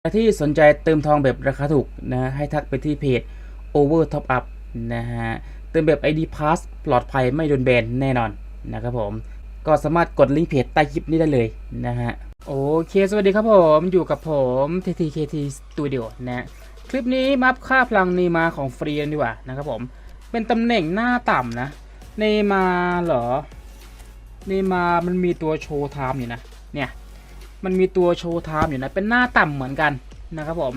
ใครที่สนใจเติมทองแบบราคาถูกนะให้ทักไปที่เพจ Over Top Up นะฮะเติมแบบ ID Pass ปลอดภัยไม่โดนแบนแน่นอนนะครับผม ก็สามารถกดลิงก์เพจใต้คลิปนี้ได้เลยนะฮะโอเค สวัสดีครับผมอยู่กับผม TTKT Studio นะคลิปนี้มัพค่าพลังเนมาของฟรีนดีกว่านะครับผม เป็นตำแหน่งหน้าต่ำนะเนมาเหรอเนมามันมีตัวโชว์ไทม์อยู่นะเนี่ย มันมีตัวโชว์ไทม์อยู่นะ เป็นหน้าต่ำเหมือนกันนะครับผม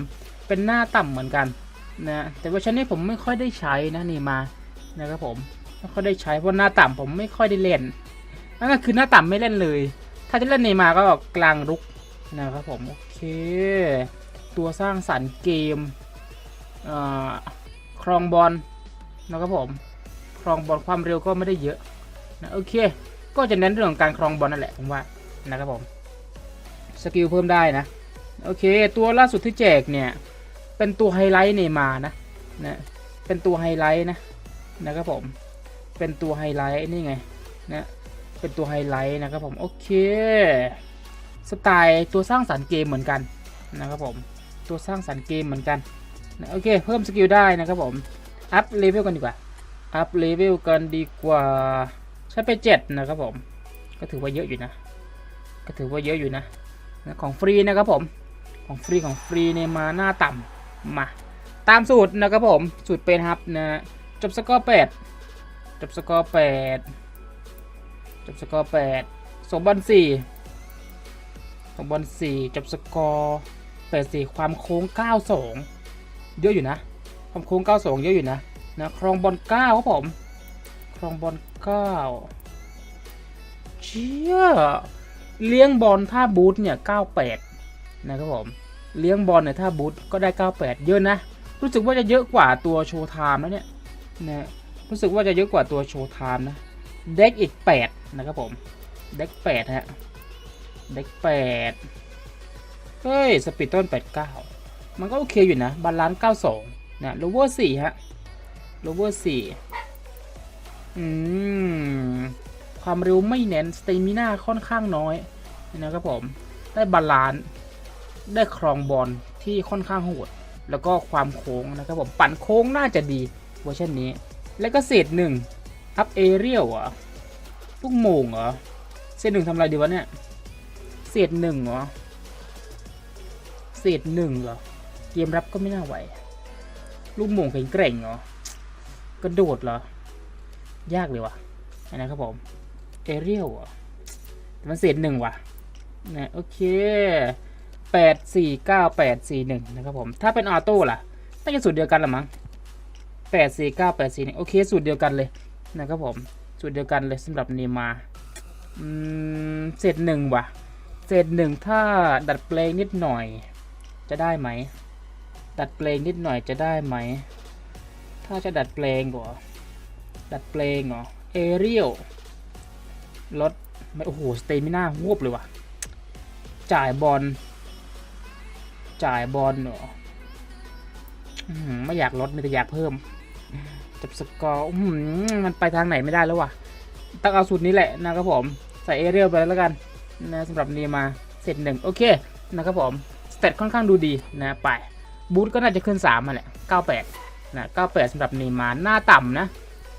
เป็นหน้าต่ำเหมือนกันนะ แต่เว่าชันนี้ผมไม่ค่อยได้ใช้นะนี่มา นะครับผม ไม่ค่อยได้ใช้เพราะหน้าต่ำผมไม่ค่อยได้เล่น นั่นก็คือหน้าต่ำไม่เล่นเลย ถ้าจะเล่นเนมาก็กลางรุกนะครับผม โอเค ตัวสร้างสรรค์เกมอ่อครองบอลนะครับผม ครองบอลความเร็วก็ไม่ได้เยอะนะโอเค ก็จะเน้นเรื่องการครองบอลนั่นแหละผมว่านะครับผม สกิลเพิ่มได้นะ โอเค ตัวล่าสุดที่แจกเนี่ย เป็นตัวไฮไลท์เนมานะนะเป็นตัวไฮไลท์นะนะครับผม เป็นตัวไฮไลท์นี่ไงนะเป็นตัวไฮไลท์นะครับผมโอเคสไตล์ตัวสร้างสรรค์เกมเหมือนกันนะครับผมตัวสร้างสรรค์เกมเหมือนกันนะโอเค เพิ่มสกิลได้นะครับผมอัพเลเวลกันดีกว่าอัพเลเวลกันดีกว่าใช้ไปเจ็ดนะครับผม ก็ถือว่าเยอะอยู่นะ ก็ถือว่าเยอะอยู่นะ นะของฟรีนะครับผมของฟรีของฟรีเนี่ยมาหน้าต่ำมาตามสูตรนะครับผมสูตรเป็นครับนะจบสกอร์แปดจบสกอร์แปดจบสกอร์แปดสมบอลสี่สมบอลสี่จบสกอร์แปดสี่ความโค้งเก้าสองเยอะอยู่นะ ความโค้งเก้าสองเยอะอยู่นะนะครองบอลเก้าครับผมครองบอลเก้าเชี่ย เลี้ยงบอลท่าบูทเนี่ยเก้าแปดนะครับผม เลี้ยงบอลเนี่ยถ้าบูทก็ได้ 98 เยอะนะ รู้สึกว่าจะเยอะกว่าตัวโชว์ไทม์นะเนี่ยนะรู้สึกว่าจะเยอะกว่าตัวโชว์ไทม์นะเด็กอีก 8 นะครับผม เด็ก8ฮะ เด็ก8 เฮ้ย สปีดต้น 89 มันก็โอเคอยู่นะ บาลานซ์ 92 นะโลเวอร์4ฮะโลเวอร์4อืมความเร็วไม่เน้นสเตมิน่าค่อนข้างน้อย นะครับผมได้บาลานซ์ได้ครองบอลที่ค่อนข้างโหด แล้วก็ความโค้งนะครับผมปั่นโค้งน่าจะดีเวอร์ชันนี้ แล้วก็เศษหนึ่งอัพเอเรียลเหรอลูกโมงเหรอเศษหนึ่งทำอะไรดีวะเนี่ยเศษหนึ่งเหรอเศษหนึ่งเหรอเกมรับก็ไม่น่าไหว ลูกโมงแข็งแกร่งเหรอกระโดดเหรอยากเลยวะนะครับผมเอเรียลเหรอมันเศษหนึ่งว่ะ นะโอเคแปดสี่เก้าแปดสี่หนึ่งนะครับผม ถ้าเป็นออโต้ล่ะน่าจะสูตรเดียวกันละมั้งแปดสี่เก้าแปดสี่หนึ่งโอเค สูตรเดียวกันเลยนะครับผม สูตรเดียวกันเลยสำหรับเนมาเศษหนึ่งว่ะ เศษหนึ่งถ้าดัดแปลงนิดหน่อย จะได้ไหม ดัดแปลงนิดหน่อยจะได้ไหม ถ้าจะดัดแปลงเหรอดัดแปลงเหรอ เอเรียลลดโอ้โห สเตมิน่าหวบเลยว่ะ จ่ายบอลจ่ายบอลเหรออื้อหือไม่อยากลดมีแต่อยากเพิ่มจับสกอร์มันไปทางไหนไม่ได้แล้ววะต้องเอาสูตรนี้แหละนะครับผม ใส่เอเรียลไปแล้วกันนะสำหรับนี้มาเสร็จหนึ่งโอเคนะครับผมสเตตค่อนข้างดูดีนะไปบูทก็น่าจะขึ้น3มาแหละ98นะ98สำหรับนีมาหน้าต่ำนะ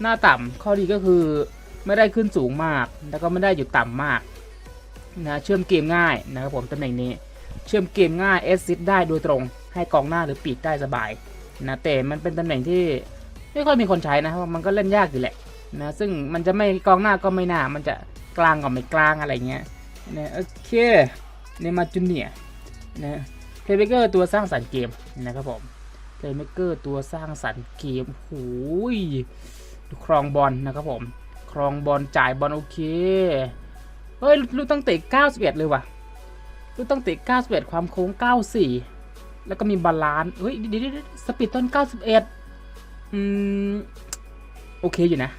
หน้าต่ำข้อดีก็คือไม่ได้ขึ้นสูงมาก แล้วก็ไม่ได้อยู่ต่ำมาก นะเชื่อมเกมง่ายนะครับผมตำแหน่งนี้ เชื่อมเกมง่ายเอสซิดได้โดยตรง ให้กองหน้าหรือปีกได้สบายนะแต่มันเป็นตำแหน่งที่ไม่ค่อยมีคนใช้นะเพราะมันก็เล่นยากอยู่แหละนะซึ่งมันจะไม่กองหน้าก็ไม่น้ามันจะกลางกับไม่กลางอะไรเงี้ยนะโอเคเนมาจูเนียนะเพลย์เมเกอร์ตัวสร้างสรรค์เกมนะครับผมเพลย์เมเกอร์ตัวสร้างสรรค์เกมโอ้ยครองบอลนะครับผม ครองบอลจ่ายบอลโอเค เฮ้ยลูกตั้งเตะ91 เลยว่ะลูกต้งเตะ91 ความโค้ง 94 แล้วก็มีบาลานซ์เฮ้ยเดี๋ยวสปีดต้น 91 อืม โอเคอยู่นะ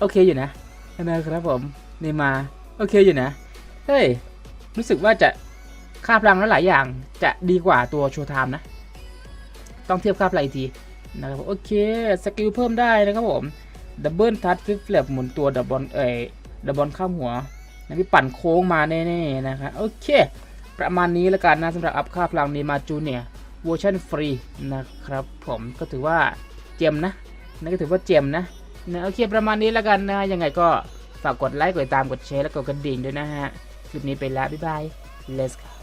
โอเคอยู่นะนะครับผมนี่มา โอเคอยู่นะ เฮ้ย รู้สึกว่าจะค่าพลังและหลายอย่างจะดีกว่าตัวโชว์ไทม์นะ ต้องเทียบค่าพลังอีกทีนะครับโอเค สกิลเพิ่มได้นะครับผม ดับเบิลทัชฟิฟเลบหมุนตัวดับบอลเอ่ยดับบอลข้ามหัว นะพี่ปั่นโค้งมาแน่ๆนะครับโอเค ประมาณนี้แล้วกันนะสำหรับอัพค่าพลังนีมาจูเนียเวอร์ชันฟรีนะครับผมก็ถือว่าเจมนะนั่นก็ถือว่าเจมนะนะโอเคประมาณนี้แล้วกันนะยังไงก็ฝากกดไลค์กดติดตามกดแชร์และกดกระดิ่งด้วยนะฮะ คลิปนี้ไปแล้วบ๊ายบาย let's go